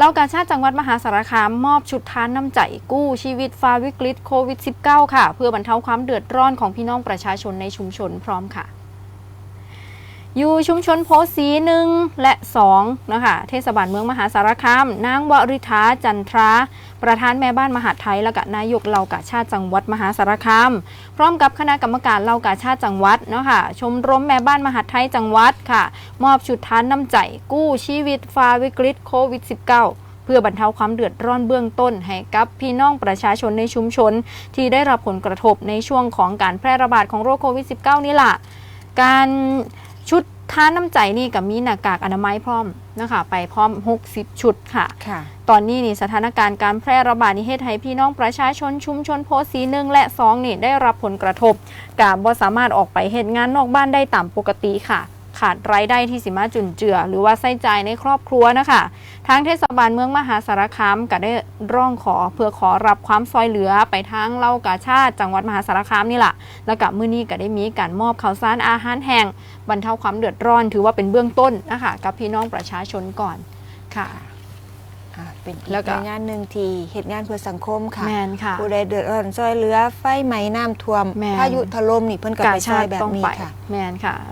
เล่ากาชาติจังหวัดมหาสารคามมอบชุดทานน้ำใจกู้ชีวิตฟ้าวิกฤตโควิด -19 ค่ะ เพื่อบรรเทาความเดือดร้อนของพี่น้องประชาชนในชุมชนพร้อมค่ะ อยู่ชุมชนโพสีหนึ่งและ2นะคะเทศบาลเมืองมหาสารคามนางวริธาจันทรา ประธานแม่บ้านมหาไทยและก็นายกเหล่ากาชาติจังหวัดมหาสารคาม พร้อมกับคณะกรรมการเหล่ากาชาติจังหวัดเนาะค่ะชมรมแม่บ้านมหาไทยจังหวัดค่ะ มอบชุดทานน้ำใจกู้ชีวิตฟ้าวิกฤตโควิด -19 เพื่อบรรเทาความเดือดร้อนเบื้องต้น ให้กับพี่น้องประชาชนในชุมชน ที่ได้รับผลกระทบในช่วงของการแพร่ระบาดของโรคโควิด -19 นี่แหละการ ชุดทานน้ำใจนี่กับมีหน้ากากอนามัยพร้อมนะคะไปพร้อม 60 ชุดค่ะ ค่ะ ตอนนี้นี่สถานการณ์การแพร่ระบาดนี่เฮ็ดให้พี่น้องประชาชนชุมชนโพธิ์สีหนึ่งและสองนี่ได้รับผลกระทบกาบ่สามารถออกไปเฮ็ดงานนอกบ้านได้ตามปกติค่ะ ขาดรายได้ที่สิมาจุนเจือ หรือว่าใส่ใจายในครอบครัวนะคะทางเทศบาลเมืองมหาสารคามก็ได้ร้องขอเพื่อขอรับความซอยเหลือไปทางเล่ากาชาติจังหวัดมหาสารคามนี่แหละแล้วกับมื้อนี้ก็ได้มีการมอบข้าวสารอาหารแห้งบรรเทาความเดือดร้อนถือว่าเป็นเบื้องต้นนะคะกับพี่น้องประชาชนก่อนค่ะอ่าเป็นอีกแล้วก็หน่วยงานหนึ่งที่เหตุงานเพื่อสังคมค่ะแมนค่ะผู้ใดเดือดร้อนช่วยเหลือไฟไหม้น้ำท่วมแม่นพายุถล่มนี่เพิ่นก็ไปช่วยแบบต้องนี้ไปค่ะ แมนค่ะ